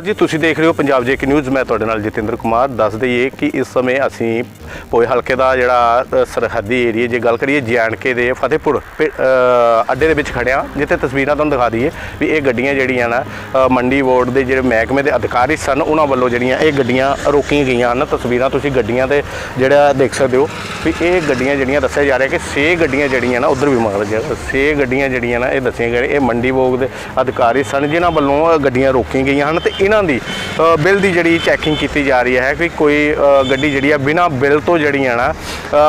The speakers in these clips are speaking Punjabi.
ਸਰ ਜੀ, ਤੁਸੀਂ ਦੇਖ ਰਹੇ ਹੋ ਪੰਜਾਬ ਜੇਕੇ ਨਿਊਜ਼। ਮੈਂ ਤੁਹਾਡੇ ਨਾਲ ਜਤਿੰਦਰ ਕੁਮਾਰ। ਦੱਸ ਦਈਏ ਕਿ ਇਸ ਸਮੇਂ ਅਸੀਂ ਪੋਏ ਹਲਕੇ ਦਾ ਜਿਹੜਾ ਸਰਹੱਦੀ ਏਰੀਆ ਜੇ ਗੱਲ ਕਰੀਏ ਕੇ ਦੇ ਫਤਿਹਪੁਰ ਪਿ- ਅੱਡੇ ਦੇ ਵਿੱਚ ਖੜਿਆ ਜਿੱਥੇ ਤਸਵੀਰਾਂ ਤੁਹਾਨੂੰ ਦਿਖਾ ਦਈਏ ਵੀ ਇਹ ਗੱਡੀਆਂ ਜਿਹੜੀਆਂ ਨਾ ਮੰਡੀ ਬੋਰਡ ਦੇ ਜਿਹੜੇ ਮਹਿਕਮੇ ਦੇ ਅਧਿਕਾਰੀ ਸਨ, ਉਹਨਾਂ ਵੱਲੋਂ ਜਿਹੜੀਆਂ ਇਹ ਗੱਡੀਆਂ ਰੋਕੀਆਂ ਗਈਆਂ ਹਨ। ਤਸਵੀਰਾਂ ਤੁਸੀਂ ਗੱਡੀਆਂ ਤੇ ਜਿਹੜਾ ਦੇਖ ਸਕਦੇ ਹੋ ਵੀ ਇਹ ਗੱਡੀਆਂ ਜਿਹੜੀਆਂ ਦੱਸਿਆ ਜਾ ਰਿਹਾ ਕਿ 6 ਗੱਡੀਆਂ ਜਿਹੜੀਆਂ ਨਾ, ਉਧਰ ਵੀ ਮਗਰ ਜਾ 6 ਗੱਡੀਆਂ ਜਿਹੜੀਆਂ ਨਾ, ਇਹ ਦੱਸੀਆਂ ਗਈਆਂ ਇਹ ਮੰਡੀ ਬੋਰਡ ਦੇ ਅਧਿਕਾਰੀ ਸਨ, ਜਿਨ੍ਹਾਂ ਵੱਲੋਂ ਗੱਡੀਆਂ ਰੋਕੀਆਂ ਗਈਆਂ ਹਨ ਤੇ ਇਹਨਾਂ ਦੀ ਬਿੱਲ ਦੀ ਜਿਹੜੀ ਚੈਕਿੰਗ ਕੀਤੀ ਜਾ ਰਹੀ ਹੈ ਕਿ ਕੋਈ ਗੱਡੀ ਜਿਹੜੀ ਆ ਬਿਨਾਂ ਬਿੱਲ ਤੋਂ ਜਿਹੜੀਆਂ ਨਾ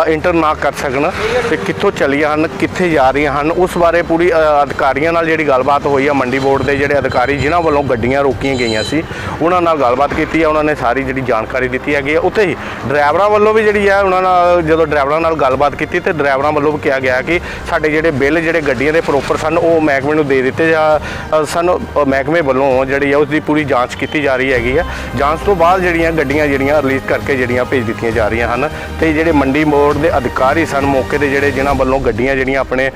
ਇੰਟਰ ਨਾ ਕਰ ਸਕਣ ਤੇ ਕਿੱਥੋਂ ਚੱਲੀਆਂ ਹਨ, ਕਿੱਥੇ ਜਾ ਰਹੀਆਂ ਹਨ, ਉਸ ਬਾਰੇ ਪੂਰੀ ਅਧਿਕਾਰੀਆਂ ਨਾਲ ਜਿਹੜੀ ਗੱਲਬਾਤ ਹੋਈ ਆ, ਮੰਡੀ ਬੋਰਡ ਦੇ ਜਿਹੜੇ ਅਧਿਕਾਰੀ ਜਿਨ੍ਹਾਂ ਵੱਲੋਂ ਗੱਡੀਆਂ ਰੋਕੀਆਂ ਗਈਆਂ ਸੀ, ਉਹਨਾਂ ਨਾਲ ਗੱਲਬਾਤ ਕੀਤੀ ਆ, ਉਹਨਾਂ ਨੇ ਸਾਰੀ ਜਿਹੜੀ ਜਾਣਕਾਰੀ ਦਿੱਤੀ ਹੈਗੀ ਆ, ਉੱਥੇ ਹੀ ਡਰਾਈਵਰਾਂ ਵੱਲੋਂ ਵੀ ਜਿਹੜੀ ਹੈ ਉਹਨਾਂ ਨਾਲ ਜਦੋਂ ਡਰਾਈਵਰਾਂ ਨਾਲ ਗੱਲਬਾਤ ਕੀਤੀ ਤੇ ਡਰਾਈਵਰਾਂ ਵੱਲੋਂ ਵੀ ਕਿਹਾ ਗਿਆ ਕਿ ਸਾਡੇ ਜਿਹੜੇ ਬਿੱਲ ਜਿਹੜੇ ਗੱਡੀਆਂ ਦੇ ਪ੍ਰੋਪਰ ਸਨ, ਉਹ ਮਹਿਕਮੇ ਨੂੰ ਦੇ ਦਿੱਤੇ ਜਾ ਸਨ ਮਹਿਕਮੇ ਵੱਲੋਂ ਜਿਹੜੀ ਆ ਉਸ ਦੀ ਪੂਰੀ ਜਾਂਚ ਕੀਤੀ ਜਾ ਰਹੀ ਹੈਗੀ ਆ। ਜਾਂਚ ਤੋਂ ਬਾਅਦ ਜਿਹੜੀਆਂ ਗੱਡੀਆਂ ਜਿਹੜੀਆਂ ਰਿਲੀਜ਼ ਕਰਕੇ ਜਿਹੜੀਆਂ ਭੇਜ ਦਿੱਤੀਆਂ ਜਾ ਰਹੀਆਂ ਹਨ ਤੇ ਜਿਹੜੇ ਮੰਡੀ ਬੋਰਡ ਦੇ ਅਧਿਕਾਰੀ ਸਨ ਮੌਕੇ ਦੇ ਜਿਹੜੇ ਜਿਨ੍ਹਾਂ ਵੱਲੋਂ ਗੱਡੀਆਂ ਜਿਹੜੀਆਂ ਆਪਣੇ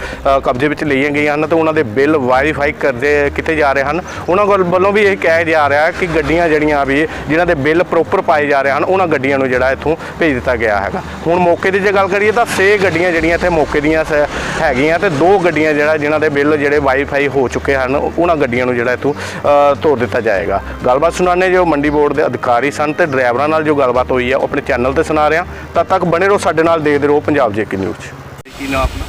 ਕਬਜ਼ੇ ਵਿੱਚ ਲਈਆਂ ਗਈਆਂ ਹਨ ਤੇ ਉਹਨਾਂ ਦੇ ਬਿੱਲ ਵੈਰੀਫਾਈ ਕਰਦੇ ਕਿਤੇ ਜਾ ਰਹੇ ਹਨ। ਉਹਨਾਂ ਕੋਲ ਵੱਲੋਂ ਵੀ ਇਹ ਕਿਹਾ ਜਾ ਰਿਹਾ ਕਿ ਗੱਡੀਆਂ ਜਿਹੜੀਆਂ ਵੀ ਜਿਨ੍ਹਾਂ ਦੇ ਬਿੱਲ ਪ੍ਰੋਪਰ ਪਾਏ ਜਾ ਰਹੇ ਹਨ ਉਹਨਾਂ ਗੱਡੀਆਂ ਨੂੰ ਜਿਹੜਾ ਇੱਥੋਂ ਭੇਜ ਦਿੱਤਾ ਗਿਆ ਹੈਗਾ। ਹੁਣ ਮੌਕੇ ਦੀ ਜੇ ਗੱਲ ਕਰੀਏ ਤਾਂ 6 ਗੱਡੀਆਂ ਜਿਹੜੀਆਂ ਇੱਥੇ ਮੌਕੇ ਦੀਆਂ ਸ- ਹੈਗੀਆਂ ਤੇ ਦੋ ਗੱਡੀਆਂ ਜਿਹੜਾ ਜਿਨ੍ਹਾਂ ਦੇ ਬਿੱਲ ਜਿਹੜੇ ਵਾਈਫਾਈ ਹੋ ਚੁੱਕੇ ਹਨ ਉਹਨਾਂ ਗੱਡੀਆਂ ਨੂੰ ਜਿਹੜਾ ਇੱਥੋਂ ਅ, ਤੋਰ ਦਿੱਤਾ ਜਾਏਗਾ। ਗੱਲਬਾਤ ਸੁਣਾਣੇ ਜੋ ਮੰਡੀ ਬੋਰਡ ਦੇ ਅਧਿਕਾਰੀ ਸਨ ਤੇ ਡਰਾਈਵਰਾਂ ਨਾਲ ਜੋ ਗੱਲਬਾਤ ਹੋਈ ਹੈ ਉਹ ਆਪਣੇ ਚੈਨਲ ਤੇ ਸੁਣਾ ਰਿਹਾ ਤਦ ਤੱਕ ਬਣੇ ਰਹੋ ਸਾਡੇ ਨਾਲ ਦੇਖਦੇ ਰਹੋ ਪੰਜਾਬ ਜੇਕੇ ਨਿਊਜ਼। ਕੀ ਨਾਮ ਆਪਣਾ?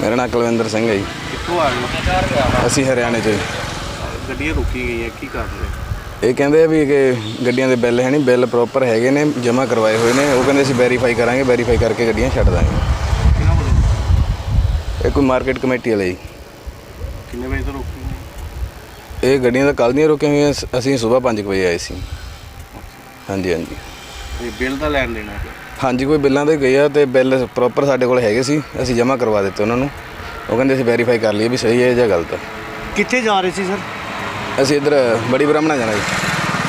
ਮੇਰਾ ਨਾਮ ਕੁਲਵਿੰਦਰ ਸਿੰਘ ਹੈ ਜੀ। ਕਿੱਥੋਂ ਆ ਰਹੇ ਅਸੀਂ ਹਰਿਆਣੇ 'ਚ ਗੱਡੀਆਂ ਰੁਕੀ ਗਈਆਂ ਕੀ ਕਰ ਰਹੇ? ਇਹ ਕਹਿੰਦੇ ਆ ਵੀ ਕਿ ਗੱਡੀਆਂ ਦੇ ਬਿੱਲ ਹੈ ਨਹੀਂ ਬਿੱਲ ਪ੍ਰੋਪਰ ਹੈਗੇ ਨੇ ਜਮ੍ਹਾਂ ਕਰਵਾਏ ਹੋਏ ਨੇ। ਉਹ ਕਹਿੰਦੇ ਅਸੀਂ ਵੈਰੀਫਾਈ ਕਰਾਂਗੇ ਵੈਰੀਫਾਈ ਕਰਕੇ ਗੱਡੀਆਂ ਛੱਡ ਦਾਂਗੇ। ਇਹ ਕੋਈ ਮਾਰਕੀਟ ਕਮੇਟੀ ਵਾਲੇ ਜੀ। ਕਿੰਨੇ ਵਜੇ ਤੋਂ ਇਹ ਗੱਡੀਆਂ ਤਾਂ ਕੱਲ੍ਹ ਦੀਆਂ ਰੁਕੀਆਂ ਹੋਈਆਂ ਸ- ਅਸੀਂ ਸਵੇਰ 5 ਵਜੇ ਆਏ ਸੀ। ਹਾਂਜੀ ਹਾਂਜੀ। ਇਹ ਬਿੱਲ ਦਾ ਲੈਣ ਦੇਣਾ ਹਾਂਜੀ ਕੋਈ ਬਿੱਲਾਂ ਦੇ ਗਏ ਆ ਤੇ ਬਿੱਲ ਪ੍ਰੋਪਰ ਸਾਡੇ ਕੋਲ ਹੈਗੇ ਸੀ ਅਸੀਂ ਜਮ੍ਹਾਂ ਕਰਵਾ ਦਿੱਤੇ ਉਹਨਾਂ ਨੂੰ। ਉਹ ਕਹਿੰਦੇ ਅਸੀਂ ਵੈਰੀਫਾਈ ਕਰ ਲਈਏ ਵੀ ਸਹੀ ਹੈ ਜਾਂ ਗਲਤ ਹੈ। ਕਿੱਥੇ ਜਾ ਰਹੇ ਸੀ ਸਰ? ਅਸੀਂ ਇੱਧਰ ਬੜੀ ਬ੍ਰਾਹਮਣਾ ਜਾਣਾ ਜੀ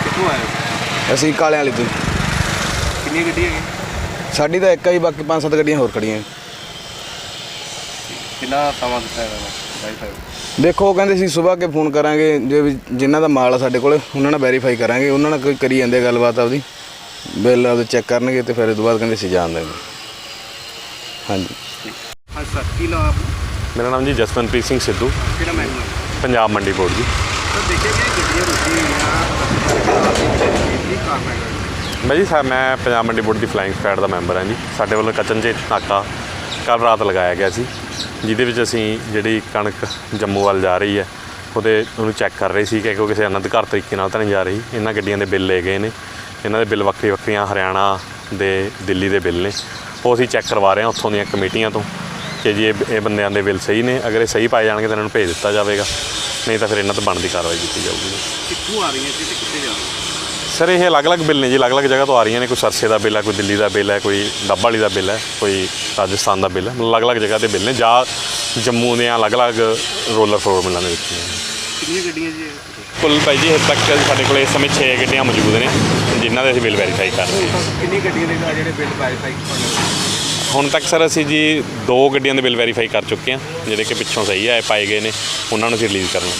ਕਿੱਥੋਂ ਆਏ ਅਸੀਂ ਕਾਲਿਆਂ ਵਾਲੀ ਤੋਂ। ਕਿੰਨੀਆਂ ਗੱਡੀਆਂ ਹੈਗੀਆਂ? ਸਾਡੀ ਤਾਂ ਇੱਕ ਆ ਜੀ ਬਾਕੀ ਪੰਜ ਸੱਤ ਗੱਡੀਆਂ ਹੋਰ ਖੜੀਆਂ ਕਿੰਨਾ ਸਮਾਂ ਦਿੱਤਾ ਵਾਈਫਾਈ ਦੇਖੋ ਉਹ ਕਹਿੰਦੇ ਸੀ ਸਵੇਰ ਕੇ ਫੋਨ ਕਰਾਂਗੇ ਜੇ ਵੀ ਜਿਨ੍ਹਾਂ ਦਾ ਮਾਲ ਆ ਸਾਡੇ ਕੋਲ ਉਹਨਾਂ ਨਾਲ ਵੈਰੀਫਾਈ ਕਰਾਂਗੇ ਉਹਨਾਂ ਨਾਲ ਕੋਈ ਕਰੀ ਜਾਂਦੇ ਗੱਲਬਾਤ ਆਪਦੀ। ਬਿੱਲ ਆਪਦੇ ਚੈੱਕ ਕਰਨਗੇ ਤੇ ਫਿਰ ਇਹ ਤੋਂ ਬਾਅਦ ਕਹਿੰਦੇ ਸੀ ਜਾਣ ਦੇਣਗੇ ਹਾਂਜੀ। ਹਾਂ ਸਰ ਕੀ ਨਾਮ ਆਪਣਾ? ਮੇਰਾ ਨਾਮ ਜੀ ਜਸਵੰਤਪ੍ਰੀਤ ਸਿੰਘ ਸਿੱਧੂ। ਕਿਹੜਾ ਮਹਿਕਮਾ? ਪੰਜਾਬ ਮੰਡੀ ਬੋਰਡ ਜੀ। ਸਰ ਦੇਖਿਆ ਕਿ ਗੱਡੀਆਂ ਰੁਕੀ ਗਈਆਂ ਕੀ ਕਾਰਨ ਹੈ? ਮੈਂ ਜੀ ਸਾ ਮੈਂ ਪੰਜਾਬ ਮੰਡੀ ਬੋਰਡ ਦੀ ਫਲਾਈਂਗ ਸਕੁਐਡ ਦਾ ਮੈਂਬਰ ਹਾਂ ਜੀ। ਸਾਡੇ ਵੱਲੋਂ ਕਚਨਜੀਤ ਨਾਕਾ ਕੱਲ ਰਾਤ ਲਗਾਇਆ ਗਿਆ ਸੀ, ਜਿਹਦੇ ਵਿੱਚ ਅਸੀਂ ਜਿਹੜੀ ਕਣਕ ਜੰਮੂ ਵੱਲ ਜਾ ਰਹੀ ਹੈ, ਉਹਦੇ ਉਹਨੂੰ ਚੈੱਕ ਕਰ ਰਹੇ ਸੀ ਕਿ ਕੋਈ ਕਿਸੇ ਅਨਧਿਕਾਰ ਤਰੀਕੇ ਨਾਲ ਤਾਂ ਨਹੀਂ ਜਾ ਰਹੀ। ਇਹਨਾਂ ਗੱਡੀਆਂ ਦੇ ਬਿੱਲ ਲਏ ਗਏ ਨੇ, ਇਹਨਾਂ ਦੇ ਬਿੱਲ ਵੱਖਰੀ ਵੱਖਰੀਆਂ ਹਰਿਆਣਾ ਦੇ, ਦਿੱਲੀ ਦੇ ਬਿੱਲ ਨੇ। ਉਹ ਅਸੀਂ ਚੈੱਕ ਕਰਵਾ ਰਹੇ ਹਾਂ ਉੱਥੋਂ ਦੀਆਂ ਕਮੇਟੀਆਂ ਤੋਂ ਕਿ ਜੀ ਇਹ ਇਹ ਬੰਦਿਆਂ ਦੇ ਬਿੱਲ ਸਹੀ ਨੇ, ਅਗਰ ਇਹ ਸਹੀ ਪਾਏ ਜਾਣਗੇ ਤਾਂ ਇਹਨਾਂ ਨੂੰ ਭੇਜ ਦਿੱਤਾ ਜਾਵੇਗਾ, ਨਹੀਂ ਤਾਂ ਫਿਰ ਇਹਨਾਂ ਤੇ ਬਣਦੀ ਕਾਰਵਾਈ ਕੀਤੀ ਜਾਊਗੀ। ਕਿੱਥੋਂ ਆ ਰਹੀਆਂ ਸੀ ਤੇ ਕਿੱਥੇ ਜਾ ਰਹੀਆਂ? ਸਰ ਇਹ ਅਲੱਗ-ਅਲੱਗ ਬਿੱਲ ਨੇ ਜੀ ਅਲੱਗ-ਅਲੱਗ ਜਗ੍ਹਾ ਤੋਂ ਆ ਰਹੀਆਂ ਨੇ। ਕੋਈ ਸਰਸੇ ਦਾ ਬਿੱਲ ਹੈ ਕੋਈ ਦਿੱਲੀ ਦਾ ਬਿੱਲ ਹੈ ਕੋਈ ਡੱਬਾ ਵਾਲੀ ਦਾ ਬਿੱਲ ਹੈ ਕੋਈ ਰਾਜਸਥਾਨ ਦਾ ਬਿੱਲ ਹੈ। ਅਲੱਗ-ਅਲੱਗ ਜਗ੍ਹਾ ਤੇ ਬਿੱਲ ਨੇ। ਜਾਂ ਜੰਮੂ ਦੇ ਅਲੱਗ-ਅਲੱਗ ਰੋਲਰ ਫਲੋਰ ਮਿਲਾਂ ਦੇ ਵਿੱਚ ਕਿੰਨੀਆਂ ਗੱਡੀਆਂ ਜੀ? ਕੁੱਲ ਭਾਈ ਜੀ ਹਜੇ ਤੱਕ ਸਾਡੇ ਕੋਲ ਇਸ ਸਮੇਂ 6 ਗੱਡੀਆਂ ਮੌਜੂਦ ਨੇ ਜਿਨ੍ਹਾਂ ਦੇ ਅਸੀਂ ਬਿੱਲ ਵੈਰੀਫਾਈ ਕਰ ਰਹੇ ਹਾਂ। ਕਿੰਨੀ ਗੱਡੀਆਂ ਦੇ ਜਿਹੜੇ ਬਿੱਲ ਵਾਈਫਾਈ ਹੁਣ ਤੱਕ ਸਰ ਅਸੀਂ ਜੀ ਦੋ ਗੱਡੀਆਂ ਦੇ ਬਿੱਲ ਵੈਰੀਫਾਈ ਕਰ ਚੁੱਕੇ ਹਾਂ ਜਿਹੜੇ ਕਿ ਪਿੱਛੋਂ ਸਹੀ ਆਏ ਪਾਏ ਗਏ ਨੇ ਉਹਨਾਂ ਨੂੰ ਅਸੀਂ ਰਿਲੀਜ਼ ਕਰਨਾ।